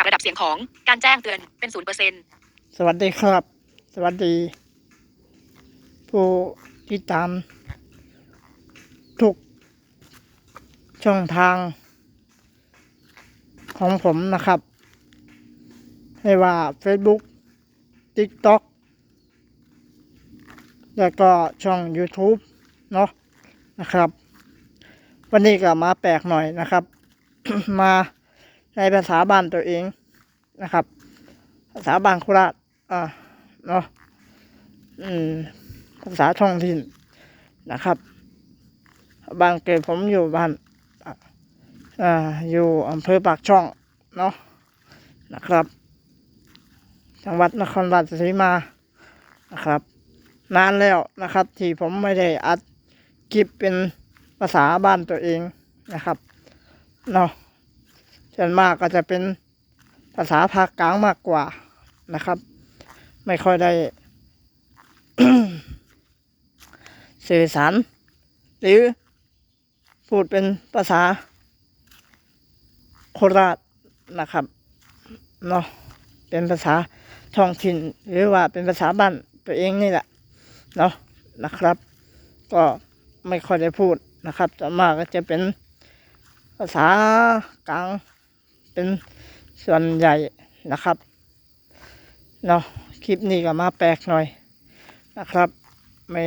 ปรับระดับเสียงของการแจ้งเตือนเป็นศูนย์เปอร์เซ็นต์สวัสดีครับ สวัสดี ผู้ติดตาม ทุก ช่องทาง ของผมนะครับไม่ว่า Facebook TikTok แล้วก็ช่อง YouTube เนาะนะครับ วันนี้ก็มาแปลกหน่อยนะครับ มา ในภาษาบ้านตัวเองนะครับ ภาษาบางโคราชอ่าเนาะอืมภาษาท้องถิ่นนะครับ บางเกตผมอยู่บ้านอะอ่าอยู่อำเภอปากช่องเนาะนะครับ จังหวัดนครราชสีมานะครับ นานแล้วนะครับ ที่ผมไม่ได้อัดคลิปเป็นภาษาบ้านตัวเองนะครับเนาะ ส่วนมากก็จะเป็นภาษาภาคกลางมากกว่านะครับ ไม่ค่อยได้ สื่อสาร หรือพูดเป็นภาษาโคราชนะครับเนาะเป็นภาษาท้องถิ่น หรือว่าเป็นภาษาบ้านตัวเองนี่แหละเนาะนะครับ ก็ไม่ค่อยได้พูดนะครับส่วนมากก็จะเป็นภาษากลาง เป็นส่วนใหญ่นะครับเนาะคลิปนี้ก็มาแปลกหน่อยนะครับ ไม่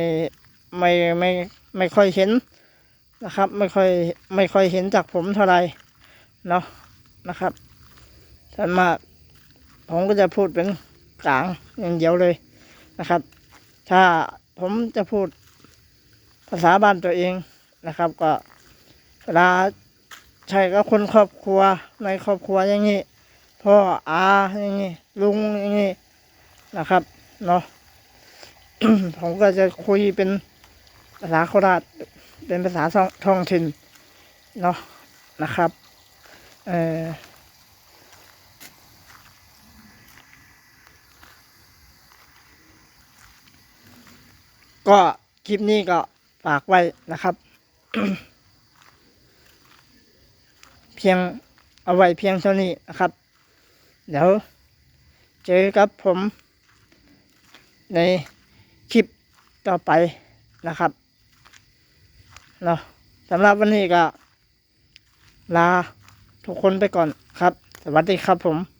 ไม่ไม่ไม่ค่อยเห็นนะครับ ไม่ค่อยไม่ค่อยเห็นจากผมเท่าไหร่เนาะนะครับส่วนมากผมก็จะพูดเป็นกลางอย่างเดียวเลยนะครับ ถ้าผมจะพูดภาษาบ้านตัวเองนะครับ ก็เวลา ใช่ก็คนครอบครัวในครอบครัวอย่างนี้พ่ออาอย่างนี้ลุงอย่างนี้นะครับเนาะผมก็จะคุยเป็นภาษาโคราชเป็นภาษาท้องท้องถิ่นเนาะนะครับเออก็คลิปนี้ก็ฝากไว้นะครับ พียงเอาไว้เพียงเท่านี้นะครับ เดี๋ยวเจอกับผมในคลิปต่อไปนะครับเนาะสำหรับวันนี้ก็ลาทุกคนไปก่อนครับ สวัสดีครับผม